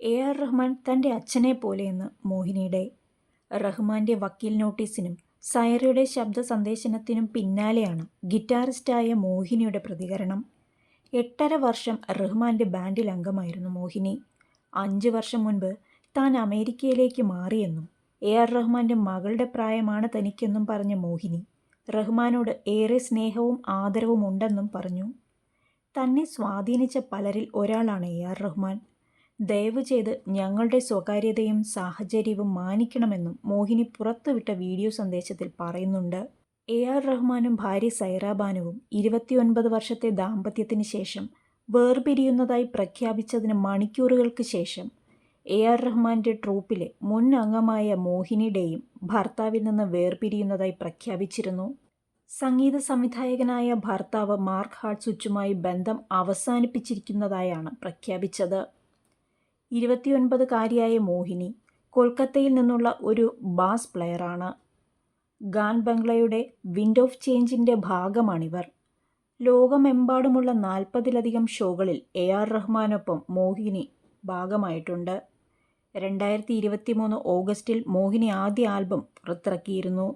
A R Rahman തന്റെ അച്ഛനെ പോലെയെന്ന് മോഹിനിയുടെ. റഹ്മാന്റെ വക്കീൽ നോട്ടീസിനും സൈറയുടെ ശബ്ദ സന്ദേശനത്തിനും പിന്നാലെയാണ് ഗിറ്റാറിസ്റ്റായ മോഹിനിയുടെ പ്രതികരണം. എട്ടര വർഷം റഹ്മാന്റെ ബാൻഡിൽ അംഗമായിരുന്നു മോഹിനി. അഞ്ച് വർഷം മുൻപ് താൻ അമേരിക്കയിലേക്ക് മാറിയെന്നും എ ആർ റഹ്മാന്റെ മകളുടെ പ്രായമാണ് തനിക്കെന്നും പറഞ്ഞ മോഹിനി റഹ്മാനോട് ഏറെ സ്നേഹവും ആദരവും ഉണ്ടെന്നും പറഞ്ഞു. തന്നെ സ്വാധീനിച്ച പലരിൽ ഒരാളാണ് എ ആർ റഹ്മാൻ. ദയവ് ചെയ്ത് ഞങ്ങളുടെ സ്വകാര്യതയും സാഹചര്യവും മാനിക്കണമെന്നും മോഹിനി പുറത്തുവിട്ട വീഡിയോ സന്ദേശത്തിൽ പറയുന്നുണ്ട്. എ ആർ റഹ്മാനും ഭാര്യ സൈറാബാനുവും ഇരുപത്തിയൊൻപത് വർഷത്തെ ദാമ്പത്യത്തിന് ശേഷം വേർപിരിയുന്നതായി പ്രഖ്യാപിച്ചതിന് മണിക്കൂറുകൾക്ക് ശേഷം എ ആർ റഹ്മാന്റെ ട്രൂപ്പിലെ മുൻ അംഗമായ മോഹിനിയുടെയും ഭർത്താവിൽ നിന്ന് വേർപിരിയുന്നതായി പ്രഖ്യാപിച്ചിരുന്നു. സംഗീത സംവിധായകനായ ഭർത്താവ് മാർക്ക് ഹാർട്സുച്ചുമായി ബന്ധം അവസാനിപ്പിച്ചിരിക്കുന്നതായാണ് പ്രഖ്യാപിച്ചത്. ഇരുപത്തിയൊൻപതുകാരിയായ മോഹിനി കൊൽക്കത്തയിൽ നിന്നുള്ള ഒരു ബാസ് പ്ലെയറാണ്. ഗാൻ ബംഗ്ലയുടെ വിൻഡ് ഓഫ് ചേഞ്ചിന്റെ ഭാഗമാണിവർ. ലോകമെമ്പാടുമുള്ള നാൽപ്പതിലധികം ഷോകളിൽ എ ആർ റഹ്മാനൊപ്പം മോഹിനി ഭാഗമായിട്ടുണ്ട്. രണ്ടായിരത്തി ഇരുപത്തി മൂന്ന് ഓഗസ്റ്റിൽ മോഹിനി ആദ്യ ആൽബം പുറത്തിറക്കിയിരുന്നു.